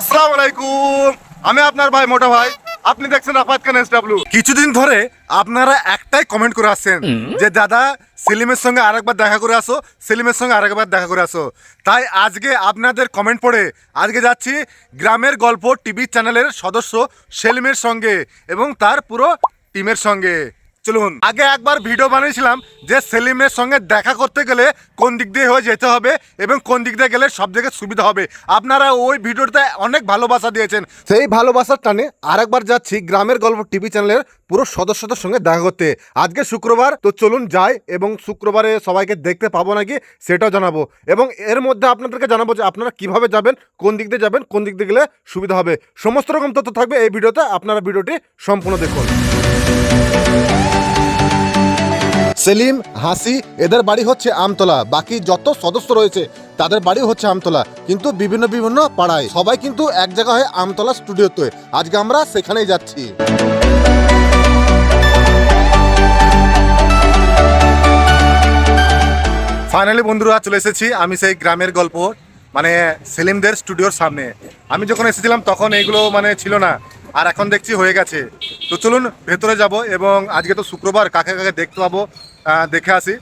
আসসালামু আলাইকুম। আমি আপনার ভাই মোটা ভাই। আপনি দেখছেন রাফাত খান এসডব্লিউ। কিছুদিন ধরে আপনারা একটাই কমেন্ট করে আসছেন যে দাদা সেলিমের সঙ্গে আরেকবার দেখা করে আসো। সেলিমের সঙ্গে আরেকবার দেখা করে আসো। তাই আজকে আপনাদের কমেন্ট পড়ে আজকে যাচ্ছি গ্রামের গল্প টিভি চ্যানেলের সদস্য সেলিমের সঙ্গে এবং তার পুরো টিমের সঙ্গে। চলুন। আগে একবার ভিডিও বানিয়েছিলাম যে সেলিমের সঙ্গে দেখা করতে গেলে কোন দিক দিয়ে হয়ে যেতে হবে এবং কোন দিক দিয়ে গেলে সব থেকে সুবিধা হবে। আপনারা ওই ভিডিওতে অনেক ভালোবাসা দিয়েছেন। সেই ভালোবাসার টানে আরেকবার যাচ্ছি গ্রামের গল্প টিভি চ্যানেলের পুরো সদস্যদের সঙ্গে দেখা করতে। আজকে শুক্রবার, তো চলুন যাই এবং শুক্রবারে সবাইকে দেখতে পাবো নাকি সেটাও জানাব। এবং এর মধ্যে আপনাদেরকে জানাব যে আপনারা কীভাবে যাবেন, কোন দিক দিয়ে যাবেন, কোন দিক দিয়ে গেলে সুবিধা হবে। সমস্ত রকম তথ্য থাকবে এই ভিডিওতে, আপনারা ভিডিওটি সম্পূর্ণ দেখুন। সেলিম, হাসি, এদের বাড়ি হচ্ছে আমতলা। বাকি যত সদস্য রয়েছে, তাদের বাড়ি হচ্ছে আমতলা। কিন্তু বিভিন্ন বিভিন্ন পাড়ায়। সবাই কিন্তু এক জায়গায় হয় আমতলা স্টুডিওতে। আজকে আমরা সেখানেই যাচ্ছি। ফাইনালি বন্ধুরা চলে এসেছি আমি সেই গ্রামের গল্প মানে সেলিমদের স্টুডিওর সামনে। আমি যখন এসেছিলাম তখন এইগুলো মানে ছিল না, আর এখন দেখছি হয়ে গেছে। তো চলুন ভেতরে যাব এবং আজকে তো শুক্রবার, কাকে কাকে দেখতে পাবো দেখে আসি।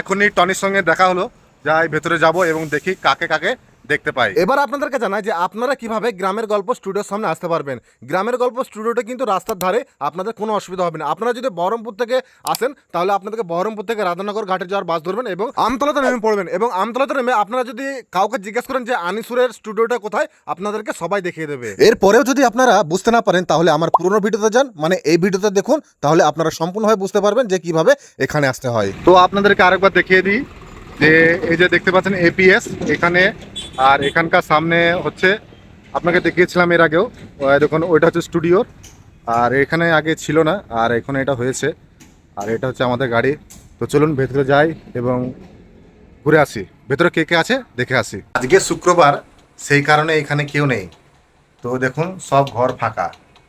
এখনই টনির সঙ্গে দেখা হলো, যাই ভেতরে যাব এবং দেখি কাকে কাকে দেখতে পাই। এবার আপনাদেরকে জানাই যে আপনারা কীভাবে গ্রামের গল্প স্টুডিওর সামনে আসতে পারবেন। গ্রামের গল্প স্টুডিওটা কিন্তু রাস্তার ধারে আপনাদের কোনো অসুবিধা হবে না। আপনারা যদি বহরমপুর থেকে আসেন তাহলে আপনাদেরকে বহরমপুর থেকে রাধানগর ঘাটে যাওয়ার বাস ধরবেন এবং আমতলাতে নেমে পড়বেন এবং আমতলাতে নেমে আপনারা যদি কাউকে জিজ্ঞেস করেন যে আনিসুরের স্টুডিওটা কোথায় আপনাদেরকে সবাই দেখিয়ে দেবে। এরপরেও যদি আপনারা বুঝতে না পারেন তাহলে আমার পুরনো ভিডিওতে যান মানে এই ভিডিওতে দেখুন তাহলে আপনারা সম্পূর্ণভাবে বুঝতে পারবেন যে কীভাবে এখানে আসতে হয়। তো আপনাদেরকে আরেকবার দেখিয়ে দিই যে এই যে দেখতে পাচ্ছেন এপিএস এখানে আর এখানকার সামনে হচ্ছে, আপনাকে দেখিয়েছিলাম এর আগেও দেখুন, ওইটা হচ্ছে স্টুডিওর, আর এখানে আগে ছিল না, আর এখানে এটা হয়েছে, আর এটা হচ্ছে আমাদের গাড়ি। তো চলুন ভেতরে যাই এবং ঘুরে আসি। ভেতরে কে কে আছে? দেখে আসি। আজকে শুক্রবার, সেই কারণে এখানে কেউ নেই। তো দেখুন, সব ঘর ফাঁকা।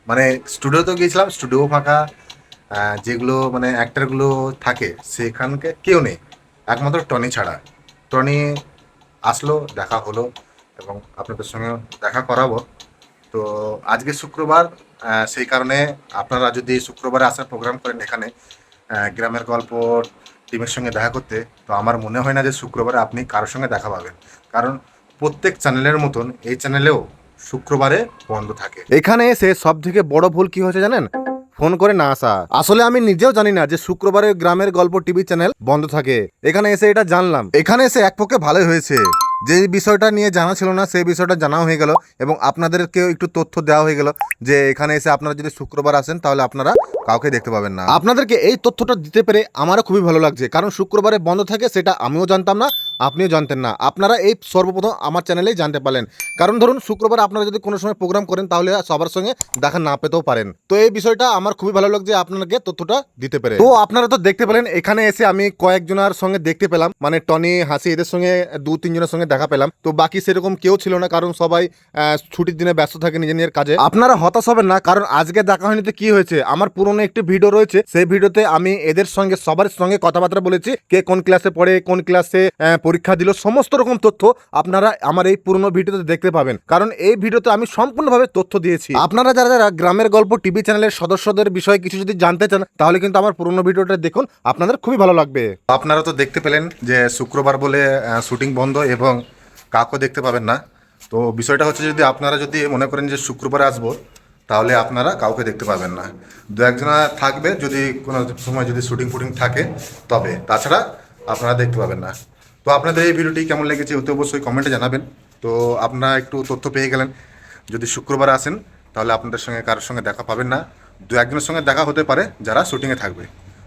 মানে স্টুডিওতেও গিয়েছিলাম, স্টুডিও ফাঁকা যেগুলো মানে অ্যাক্টারগুলো থাকে, সেখানকে কেউ নেই। একমাত্র টনি ছাড়া। টনি আসলো, দেখা হলো এবং আপনাদের সঙ্গে দেখা করাবো। তো আজকে শুক্রবার সেই কারণে আপনারা যদি শুক্রবারে আসার প্রোগ্রাম করেন এখানে গ্রামের গল্প টিমের সঙ্গে দেখা করতে, তো আমার মনে হয় না যে শুক্রবারে আপনি কারোর সঙ্গে দেখা পাবেন। কারণ প্রত্যেক চ্যানেলের মতন এই চ্যানেলেও শুক্রবারে বন্ধ থাকে। এখানে এসে সব থেকে বড় ভুল কি হয়েছে জানেন? ফোন করে না আসা। আসলে আমি নিজেও জানি না যে শুক্রবারে গ্রামের গল্প টিভি চ্যানেল বন্ধ থাকে। এখানে এসে এটা জানলাম। এখানে এসে এক পক্ষে ভালোই হয়েছে। যে বিষয়টা নিয়ে জানা ছিল না, সেই বিষয়টা জানাও হয়ে গেল এবং আপনাদেরকেও একটু তথ্য দেওয়া হয়ে গেল যে এখানে এসে আপনারা যদি শুক্রবার আসেন, তাহলে আপনারা কাউকে দেখতে পাবেন না। আপনাদেরকে এই তথ্যটা দিতে পেরে আমারও খুবই ভালো লাগছে, কারণ শুক্রবারে বন্ধ থাকে সেটা আমিও জানতাম না, আপনিও জানতেন না। আপনারা এই সর্বপ্রথম আমার চ্যানেলেই জানতে পারলেন। কারণ ধরুন, শুক্রবার আপনারা যদি কোনো সময় প্রোগ্রাম করেন, তাহলে সবার সঙ্গে দেখা না পেতেও পারেন। তো এই বিষয়টা আমার খুবই ভালো লাগছে আপনাকে তথ্যটা দিতে পেরে। তো আপনারা তো দেখতে পেলেন, এখানে এসে আমি কয়েকজনের সঙ্গে দেখতে পেলাম। মানে টনি, হাসি, এদের সঙ্গে দু, তিনজনের সঙ্গে দেখা পেলাম। তো বাকি সেরকম কেউ ছিল না, কারণ সবাই ছুটির দিনে ব্যস্ত থাকে নিজের নিজের কাজে। আপনারা হতাশ হবেন না, কারণ আজকে দেখা হয়নি তো কি হয়েছে? আমার পুরনো একটি ভিডিও রয়েছে। সেই ভিডিওতে আমি এদের সঙ্গে, সবার সঙ্গে কথাবার্তা বলেছি, কে কোন ক্লাসে পড়ে, কোন ক্লাসে পরীক্ষা দিল, সমস্ত রকম তথ্য আপনারা আমার এই পুরনো ভিডিওতে দেখতে পাবেন। কারণ এই ভিডিওতে আমি সম্পূর্ণভাবে তথ্য দিয়েছি। আপনারা যারা যারা গ্রামের গল্প টিভি চ্যানেলের সদস্যদের বিষয়ে কিছু যদি জানতে চান, তাহলে কিন্তু আমার পুরনো ভিডিওটা দেখুন, আপনাদের খুবই ভালো লাগবে। আপনারা তো দেখতে পেলেন যে শুক্রবার বলে শুটিং বন্ধ এবং কাউকে দেখতে পাবেন না। তো বিষয়টা হচ্ছে যদি আপনারা যদি মনে করেন যে শুক্রবারে আসব তাহলে আপনারা কাউকে দেখতে পাবেন না। দু একজনা থাকবে, যদি কোনো সময় যদি শুটিং ফুটিং থাকে, তবে। তাছাড়া আপনারা দেখতে পাবেন না। তো আপনাদের এই ভিডিওটি কেমন লেগেছে, অতি অবশ্যই কমেন্টে জানাবেন। তো আপনারা একটু তথ্য পেয়ে গেলেন। যদি শুক্রবার আসেন, তাহলে আপনাদের সঙ্গে কারোর সঙ্গে দেখা পাবেন না। দু একজনের সঙ্গে দেখা হতে পারে, যারা শুটিংয়ে থাকবে।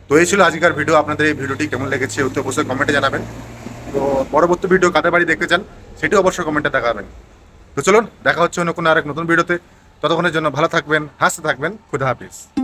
তো এই ছিল আজকের ভিডিও। আপনাদের এই ভিডিওটি কেমন লেগেছে, অতি অবশ্যই কমেন্টে জানাবেন। তো পরবর্তী ভিডিও কাদের বাড়ি দেখতে চান, সেটিও অবশ্যই কমেন্টে দেখাবেন। তো চলুন, দেখা হচ্ছে অন্য কোনো আরেক নতুন ভিডিওতে। ততক্ষণের জন্য ভালো থাকবেন হাসতে থাকবেন খুদা হাফিজ।